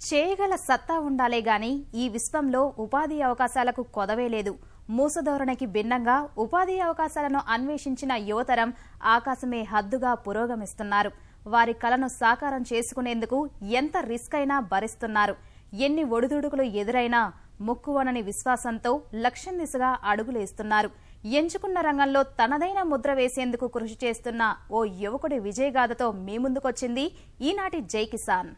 చేయగల సత్తా ఉండాలే గాని ఈ విశ్వంలో ఉపాధి అవకాశాలకు కొదవే లేదు. మూసధోరణికి భిన్నంగా ఉపాధి అవకాశాలను అన్వేషించిన యువతరం ఆకాశమే హద్దుగా పురోగమిస్తున్నారు. వారి కలను సాకారం చేసుకునేందుకు ఎంత రిస్క్ అయినా భరిస్తున్నారు. ఎన్ని ఒడిదుడుకులు ఎదురైనా ముక్కువనని విశ్వాసంతో లక్ష్యం దిశగా అడుగులేస్తున్నారు. ఎంచుకున్న రంగంలో తనదైన ముద్ర వేసేందుకు కృషి చేస్తున్న ఓ యువకుడి విజయగాథతో మీ ముందుకొచ్చింది ఈనాటి జై కిసాన్.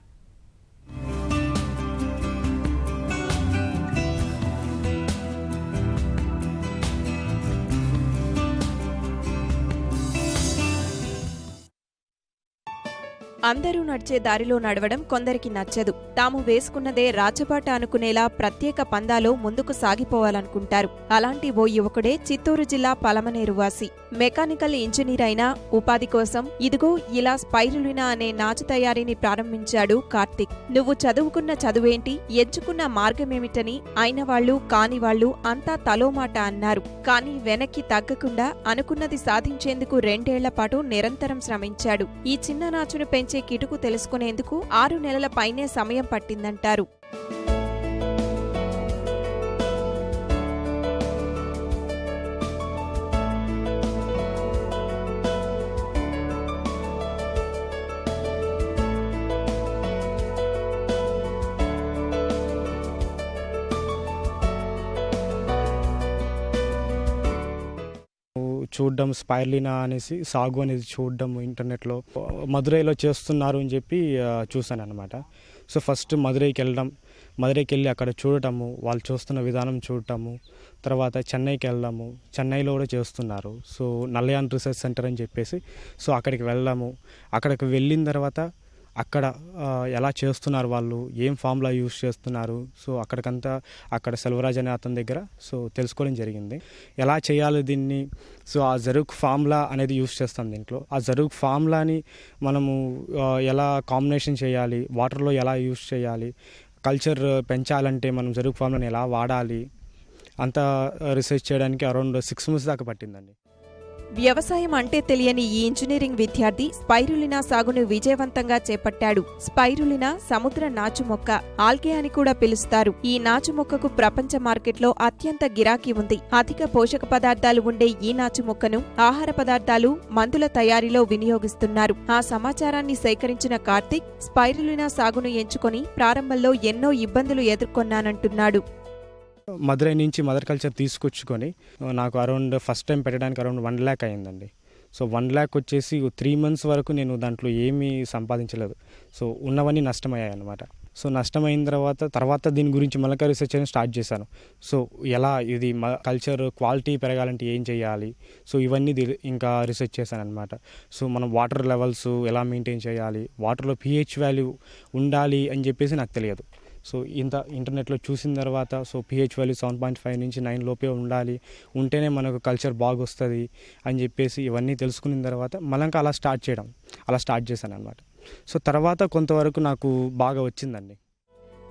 అందరూ నడిచే దారిలో నడవడం కొందరికి నచ్చదు. తాము వేసుకున్నదే రాచబాట అనుకునేలా ప్రత్యేక పందాలో ముందుకు సాగిపోవాలనుకుంటారు. అలాంటి ఓ యువకుడే చిత్తూరు జిల్లా పలమనేరు వాసి. మెకానికల్ ఇంజనీర్ అయినా ఉపాధి కోసం ఇదిగో ఇలా స్పైరులినా అనే నాచు తయారీని ప్రారంభించాడు కార్తిక్. నువ్వు చదువుకున్న చదువేంటి? ఎంచుకున్న మార్గమేమిటని అయిన వాళ్ళు కాని వాళ్ళు అంతా తలోమాట అన్నారు. కానీ వెనక్కి తగ్గకుండా అనుకున్నది సాధించేందుకు రెండేళ్ళ పాటు నిరంతరం శ్రమించాడు. ఈ చిన్న నాచును పెంచే కిటుకు తెలుసుకునేందుకు ఆరు నెలల పైనే సమయం పట్టిందంటారు. చూడడం స్పైర్లినా అనేసి సాగు అనేది చూడడం ఇంటర్నెట్లో. మదురైలో చేస్తున్నారు అని చెప్పి చూశాను అనమాట సో ఫస్ట్ మదురైకి వెళ్ళడం. మదురైకి వెళ్ళి అక్కడ చూడటము వాళ్ళు చూస్తున్న విధానం చూడటము. తర్వాత చెన్నైకి వెళ్ళడము. చెన్నైలో కూడా చేస్తున్నారు. సో నల్లయాన్ రీసెర్చ్ సెంటర్ అని చెప్పేసి. సో అక్కడికి వెళ్ళడము. అక్కడికి వెళ్ళిన తర్వాత అక్కడ ఎలా చేస్తున్నారు వాళ్ళు ఏం ఫామ్లా యూస్ చేస్తున్నారు సో అక్కడికంతా అక్కడ సెల్వరాజ్ అనే అతని దగ్గర సో తెలుసుకోవడం జరిగింది. ఎలా చేయాలి దీన్ని సో ఆ జరుగ్ ఫామ్లా అనేది యూస్ చేస్తాం దీంట్లో. ఆ జరుగ్ ఫామ్లాని మనము ఎలా కాంబినేషన్ చేయాలి వాటర్లో ఎలా యూస్ చేయాలి కల్చర్ పెంచాలంటే మనం జరుగు ఫామ్లను ఎలా వాడాలి అంతా రీసెర్చ్ చేయడానికి అరౌండ్ సిక్స్ మంత్స్ దాకా పట్టిందండి. వ్యవసాయం అంటే తెలియని ఈ ఇంజనీరింగ్ విద్యార్థి స్పైరులినా సాగును విజయవంతంగా చేపట్టాడు. స్పైరులినా సముద్ర నాచు మొక్క ఆల్గే అని కూడా పిలుస్తారు. ఈ నాచు మొక్కకు ప్రపంచ మార్కెట్లో అత్యంత గిరాకీ ఉంది. అధిక పోషక పదార్థాలు ఉండే ఈ నాచు మొక్కను ఆహార పదార్థాలు మందుల తయారీలో వినియోగిస్తున్నారు. ఆ సమాచారాన్ని సేకరించిన కార్తిక్ స్పైరులినా సాగును ఎంచుకొని ప్రారంభంలో ఎన్నో ఇబ్బందులు ఎదుర్కొన్నానంటున్నాడు. మదురై నుంచి మదర్ కల్చర్ తీసుకొచ్చుకొని నాకు అరౌండ్ ఫస్ట్ టైం పెట్టడానికి అరౌండ్ వన్ ల్యాక్ అయిందండి సో వన్ ల్యాక్ వచ్చేసి త్రీ మంత్స్ వరకు నేను దాంట్లో ఏమీ సంపాదించలేదు. సో ఉన్నవన్నీ నష్టమయ్యాయి అనమాట సో నష్టమైన తర్వాత తర్వాత దీని గురించి మలక రీసెర్చ్ అని స్టార్ట్ చేశాను. సో ఎలా ఇది కల్చర్ క్వాలిటీ పెరగాలంటే ఏం చేయాలి? సో ఇవన్నీ ఇంకా రీసెర్చ్ చేశాను అనమాట సో మనం వాటర్ లెవెల్స్ ఎలా మెయింటైన్ చేయాలి? వాటర్లో పిహెచ్ వాల్యూ ఉండాలి అని చెప్పేసి నాకు తెలియదు. సో ఇంత ఇంటర్నెట్లో చూసిన తర్వాత so pH value seven point five నుంచి నైన్ లోపే ఉండాలి ఉంటేనే మనకు కల్చర్ బాగా వస్తుంది అని చెప్పేసి ఇవన్నీ తెలుసుకున్న తర్వాత మళ్ళీ అలా స్టార్ట్ చేయడం అలా స్టార్ట్ చేశాను అనమాట సో తర్వాత కొంతవరకు నాకు బాగా వచ్చిందండి.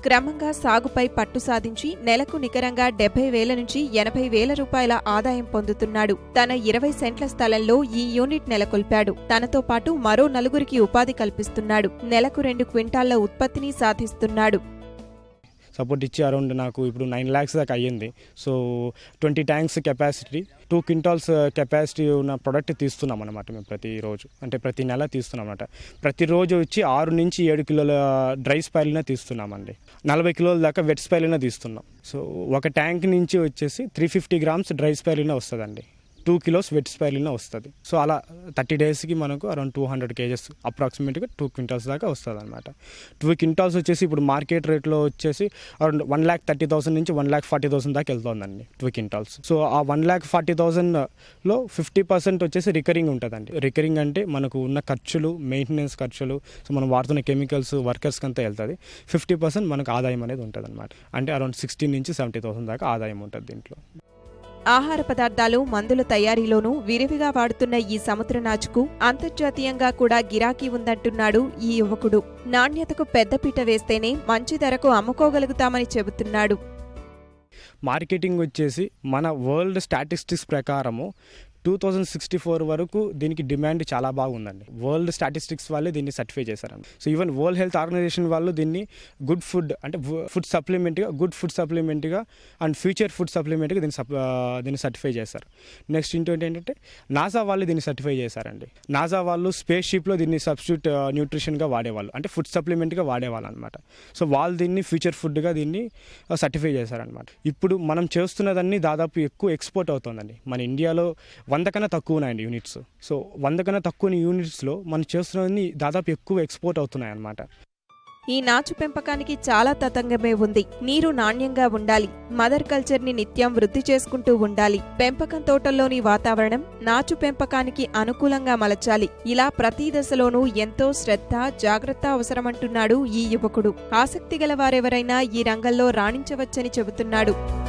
క్రమంగా సాగుపై పట్టు సాధించి నెలకు నికరంగా డెబ్బై వేల నుంచి ఎనభై వేల రూపాయల ఆదాయం పొందుతున్నాడు. తన ఇరవై సెంట్ల స్థలంలో ఈ యూనిట్ నెలకొల్పాడు. తనతో పాటు మరో నలుగురికి ఉపాధి కల్పిస్తున్నాడు. నెలకు రెండు క్వింటాళ్ళ ఉత్పత్తిని సాధిస్తున్నాడు. సపోర్ట్ ఇచ్చి అరౌండ్ నాకు ఇప్పుడు నైన్ ల్యాక్స్ దాకా అయ్యింది. So twenty tanks capacity two quintals capacity ఉన్న ప్రోడక్ట్ తీస్తున్నాం అనమాట మేము ప్రతిరోజు అంటే ప్రతి నెల తీస్తున్నాం అనమాట ప్రతిరోజు వచ్చి ఆరు నుంచి ఏడు కిలోల డ్రై స్పైలిన తీస్తున్నామండి. నలభై కిలోల దాకా వెట్ స్పైలిన తీస్తున్నాం. సో ఒక ట్యాంక్ నుంచి వచ్చేసి three fifty grams dry spirulina వస్తుందండి. టూ కిలోస్ వెట్ స్పైలిన వస్తుంది. సో అలా థర్టీ డేస్కి మనకు అరౌండ్ టూ హండ్రెడ్ కేజెస్ అప్రాక్సిమేట్గా టూ క్వింటాల్స్ దాకా వస్తుంది అనమాట టూ క్వింటాల్స్ వచ్చేసి ఇప్పుడు మార్కెట్ రేట్లో వచ్చేసి around one lakh thirty thousand నుంచి వన్ ల్యాక్ ఫార్టీ థౌసండ్ దాకా వెళ్తుందండి టూ క్వింటాల్స్ సో ఆ వన్ ల్యాక్ ఫార్టీ థౌసండ్లో ఫిఫ్టీ పర్సెంట్ వచ్చేసి రికరింగ్ ఉంటుందండి. రికరింగ్ అంటే మనకు ఉన్న ఖర్చులు మెయింటెనెన్స్ ఖర్చులు సో మనం వాడుతున్న కెమికల్స్ వర్కర్స్కి అంతా వెళ్తుంది. ఫిఫ్టీ పర్సెంట్ మనకు ఆదాయం అనేది ఉంటుంది అనమాట అంటే అరౌండ్ సిక్స్టీన్ నుంచి సెవెంటీ థౌసండ్ దాకా ఆదాయం ఉంటుంది దీంట్లో. ఆహార పదార్థాలు మందుల తయారీలోనూ విరివిగా వాడుతున్న ఈ సముద్ర నాచుకు అంతర్జాతీయంగా కూడా గిరాకీ ఉందంటున్నాడు ఈ యువకుడు. నాణ్యతకు పెద్దపీట వేస్తేనే మంచి ధరకు అమ్ముకోగలుగుతామని చెబుతున్నాడు. మార్కెటింగ్ వచ్చేసి మన వరల్డ్ స్టాటిస్టిక్స్ ప్రకారము టూ థౌజండ్ సిక్స్టీ ఫోర్ వరకు దీనికి డిమాండ్ చాలా బాగుందండి. వరల్డ్ స్టాటిస్టిక్స్ వాళ్ళే దీన్ని సర్టిఫై చేశారండి so even World Health Organization వాళ్ళు దీన్ని గుడ్ ఫుడ్ అంటే ఫుడ్ సప్లిమెంట్గా గుడ్ ఫుడ్ సప్లిమెంట్గా అండ్ ఫ్యూచర్ ఫుడ్ సప్లిమెంట్గా దీన్ని సప్ దీన్ని సర్టిఫై చేశారు. నెక్స్ట్ ఇంకోటి ఏంటంటే నాసా వాళ్ళు దీన్ని సర్టిఫై చేశారండి. నాసా వాళ్ళు స్పేస్ షిప్లో దీన్ని సబ్స్టిట్యూట్ న్యూట్రిషన్గా వాడేవాళ్ళు అంటే ఫుడ్ సప్లిమెంట్గా వాడేవాళ్ళు అనమాట సో వాళ్ళు దీన్ని ఫ్యూచర్ ఫుడ్గా దీన్ని సర్టిఫై చేశారనమాట. ఇప్పుడు మనం చేస్తున్నదన్నీ దాదాపు ఎక్కువ ఎక్స్పోర్ట్ అవుతుందండి. మన ఇండియాలో వంద కన్నా తక్కువనాయండి యూనిట్స్ సో వంద కన్నా తక్కువ యూనిట్స్లో మనం చేస్తున్నవన్నీ దాదాపు ఎక్కువ ఎక్స్పోర్ట్ అవుతున్నాయి అన్నమాట ఈ నాచు పెంపకానికి చాలా తతంగమే ఉంది. నీరు నాణ్యంగా ఉండాలి. మదర్ కల్చర్ని నిత్యం వృద్ధి చేసుకుంటూ ఉండాలి. పెంపకం తోటల్లోని వాతావరణం నాచు పెంపకానికి అనుకూలంగా మలచాలి. ఇలా ప్రతి దశలోనూ ఎంతో శ్రద్ధ జాగ్రత్త అవసరమంటున్నాడు ఈ యువకుడు. ఆసక్తి గల వారెవరైనా ఈ రంగంలో రాణించవచ్చని చెబుతున్నాడు.